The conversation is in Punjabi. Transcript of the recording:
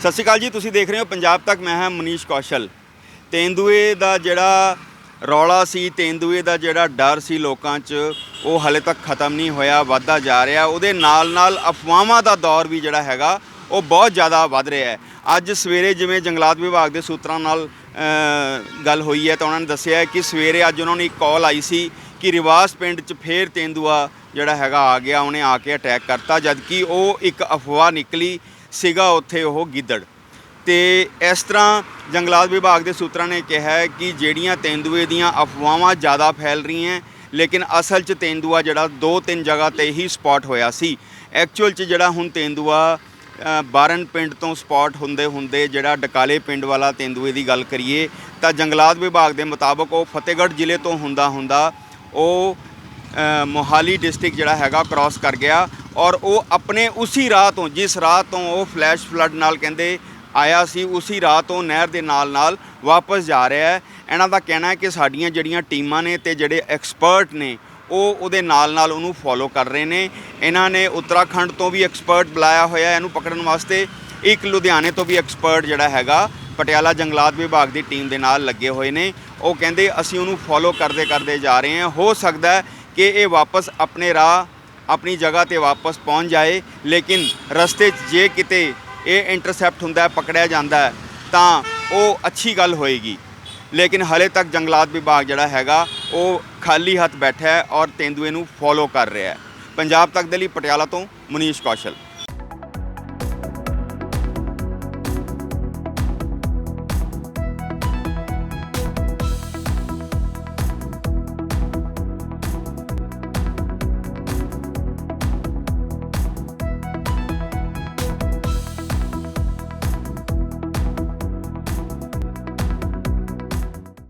ਸਤਿ ਸ਼੍ਰੀ ਅਕਾਲ ਜੀ, ਤੁਸੀਂ ਦੇਖ ਰਹੇ ਹੋ ਪੰਜਾਬ ਤੱਕ, ਮੈਂ ਹਾਂ ਮਨੀਸ਼ ਕੌਸ਼ਲ। ਤੇਂਦੂਏ ਦਾ ਜਿਹੜਾ ਰੌਲਾ ਸੀ, ਤੇਂਦੂਏ ਦਾ ਜਿਹੜਾ ਡਰ ਸੀ ਲੋਕਾਂ 'ਚ, ਉਹ ਹਲੇ ਤੱਕ ਖਤਮ ਨਹੀਂ ਹੋਇਆ, ਵੱਧਦਾ ਜਾ ਰਿਹਾ। ਉਹਦੇ ਨਾਲ ਨਾਲ ਅਫਵਾਹਾਂ ਦਾ ਦੌਰ ਵੀ ਜਿਹੜਾ ਹੈਗਾ, ਉਹ ਬਹੁਤ ਜ਼ਿਆਦਾ ਵੱਧ ਰਿਹਾ ਹੈ। ਅੱਜ ਸਵੇਰੇ ਜਿਵੇਂ ਜੰਗਲਾਤ ਵਿਭਾਗ ਦੇ ਸੂਤਰਾਂ ਨਾਲ ਗੱਲ ਹੋਈ ਹੈ ਤਾਂ ਉਹਨਾਂ ਨੇ ਦੱਸਿਆ ਕਿ ਸਵੇਰੇ ਅੱਜ ਉਹਨਾਂ ਨੂੰ ਇੱਕ ਕਾਲ ਆਈ ਸੀ ਕਿ ਰਿਵਾਸ ਪਿੰਡ 'ਚ ਫੇਰ ਤੇਂਦੂਆ ਜਿਹੜਾ ਹੈਗਾ ਆ ਗਿਆ, ਉਹਨੇ ਆ ਕੇ ਅਟੈਕ ਕਰਤਾ, ਜਦਕਿ ਉਹ ਇੱਕ ਅਫਵਾਹ ਨਿਕਲੀ ਸੀਗਾ ਉੱਥੇ ਉਹ ਗਿੱਦੜ। ਤੇ ਇਸ ਤਰ੍ਹਾਂ ਜੰਗਲਾਤ ਵਿਭਾਗ ਦੇ ਸੂਤਰਾਂ ਨੇ ਕਿਹਾ ਹੈ ਕਿ ਜਿਹੜੀਆਂ ਤੇਂਦੂਏ ਦੀਆਂ ਅਫਵਾਹਾਂ ਜ਼ਿਆਦਾ ਫੈਲ ਰਹੀਆਂ, ਲੇਕਿਨ ਅਸਲ 'ਚ ਤੇਂਦੂਆ ਜਿਹੜਾ ਦੋ ਤਿੰਨ ਜਗ੍ਹਾ ਤੇ ਹੀ ਸਪੌਟ ਹੋਇਆ ਸੀ। ਐਕਚੁਅਲ 'ਚ ਜਿਹੜਾ ਹੁਣ ਤੇਂਦੂਆ ਬਾਰਨ ਪਿੰਡ ਤੋਂ ਸਪੌਟ ਹੁੰਦੇ ਹੁੰਦੇ ਜਿਹੜਾ ਡਕਾਲੇ ਪਿੰਡ ਵਾਲਾ ਤੇਂਦੂਏ ਦੀ ਗੱਲ ਕਰੀਏ, ਤਾਂ ਜੰਗਲਾਤ ਵਿਭਾਗ ਦੇ ਮੁਤਾਬਕ ਉਹ ਫਤਿਹਗੜ੍ਹ ਜ਼ਿਲ੍ਹੇ ਤੋਂ ਹੁੰਦਾ ਹੁੰਦਾ ਉਹ ਮੋਹਾਲੀ ਡਿਸਟ੍ਰਿਕਟ ਜਿਹੜਾ ਹੈਗਾ ਕ੍ਰਾਸ ਕਰ ਗਿਆ ਔਰ ਉਹ ਆਪਣੇ ਉਸੇ ਰਾਹ ਤੋਂ, ਜਿਸ ਰਾਹ ਤੋਂ ਉਹ ਫਲੈਸ਼ ਫਲੱਡ ਨਾਲ ਕਹਿੰਦੇ ਆਇਆ ਸੀ, ਉਸੇ ਰਾਹ ਤੋਂ ਨਹਿਰ ਦੇ ਨਾਲ ਨਾਲ ਵਾਪਸ ਜਾ ਰਿਹਾ ਹੈ। ਇਹਨਾਂ ਦਾ ਕਹਿਣਾ ਹੈ ਕਿ ਸਾਡੀਆਂ ਜਿਹੜੀਆਂ ਟੀਮਾਂ ਨੇ ਤੇ ਜਿਹੜੇ ਐਕਸਪਰਟ ਨੇ, ਉਹ ਉਹਦੇ ਨਾਲ ਨਾਲ ਉਹਨੂੰ ਫੋਲੋ ਕਰ ਰਹੇ ਨੇ। ਇਹਨਾਂ ਨੇ ਉੱਤਰਾਖੰਡ ਤੋਂ ਵੀ ਐਕਸਪਰਟ ਬੁਲਾਇਆ ਹੋਇਆ ਇਹਨੂੰ ਪਕੜਨ ਵਾਸਤੇ। ਇੱਕ ਲੁਧਿਆਣੇ ਤੋਂ ਵੀ ਐਕਸਪਰਟ ਜਿਹੜਾ ਹੈਗਾ ਪਟਿਆਲਾ ਜੰਗਲਾਤ ਵਿਭਾਗ ਦੀ ਟੀਮ ਦੇ ਨਾਲ ਲੱਗੇ ਹੋਏ ਨੇ। ਉਹ ਕਹਿੰਦੇ, ਅਸੀਂ ਉਹਨੂੰ ਫੋਲੋ ਕਰਦੇ ਕਰਦੇ ਜਾ ਰਹੇ ਹਾਂ। ਹੋ ਸਕਦਾ ਹੈ ਕਿ ਇਹ ਵਾਪਸ ਆਪਣੇ ਰਾਹ, ਆਪਣੀ ਜਗ੍ਹਾ ਤੇ ਵਾਪਸ ਪਹੁੰਚ ਜਾਏ, ਲੇਕਿਨ ਰਸਤੇ 'ਚ ਜੇ ਕਿਤੇ ਇਹ ਇੰਟਰਸੈਪਟ ਹੁੰਦਾ ਹੈ, ਪਕੜਿਆ ਜਾਂਦਾ ਹੈ, ਤਾਂ ਉਹ ਅੱਛੀ ਗੱਲ ਹੋਏਗੀ। ਲੇਕਿਨ ਹਲੇ ਤੱਕ ਜੰਗਲਾਤ ਵਿਭਾਗ ਜਿਹੜਾ ਹੈਗਾ, ਉਹ ਖਾਲੀ ਹੱਥ ਬੈਠਾ ਹੈ ਔਰ ਤੇਂਦੂਏ ਨੂੰ ਫੋਲੋ ਕਰ ਰਿਹਾ ਹੈ। ਪੰਜਾਬ ਤੱਕ ਦੇ ਲਈ ਪਟਿਆਲਾ ਤੋਂ ਮਨੀਸ਼ ਕੌਸ਼ਲ।